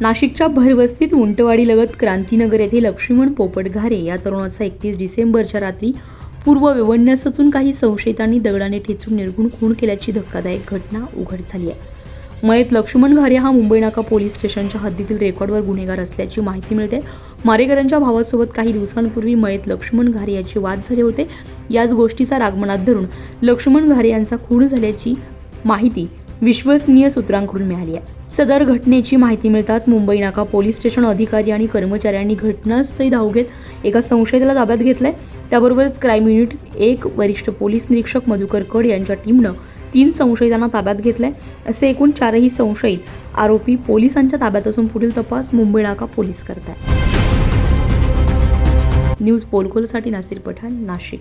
नाशिकच्या भरवस्तीत उंटवाडीलगत क्रांतीनगर येथे लक्ष्मण पोपट घारे या तरुणाचा एकतीस डिसेंबरच्या रात्री पूर्व विवन्यासातून काही संशयितांनी दगडाने ठेचून निर्गुण खून केल्याची धक्कादायक घटना उघड झाली आहे. मयत लक्ष्मण घारे हा मुंबई नाका पोलीस स्टेशनच्या हद्दीतील रेकॉर्डवर गुन्हेगार असल्याची माहिती मिळते. मारेकरांच्या भावासोबत काही दिवसांपूर्वी मयत लक्ष्मण घारे याचे वाद झाले होते. याच गोष्टीचा रागमनात धरून लक्ष्मण घारे यांचा खून झाल्याची माहिती विश्वसनीय सूत्रांकडून मिळाली आहे. सदर घटनेची माहिती मिळताच मुंबई नाका पोलीस स्टेशन अधिकारी आणि कर्मचाऱ्यांनी घटनास्थळी धाव घेत एका संशयिताला ताब्यात घेतलाय. त्याबरोबरच क्राईम युनिट एक वरिष्ठ पोलीस निरीक्षक मधुकर कड यांच्या टीमनं तीन संशयितांना ताब्यात घेतलंय. असे एकूण चारही संशयित आरोपी पोलिसांच्या ताब्यात असून पुढील तपास मुंबई नाका पोलीस करत आहे न्यूज पोलकोलसाठी नासिर पठाण नाशिक.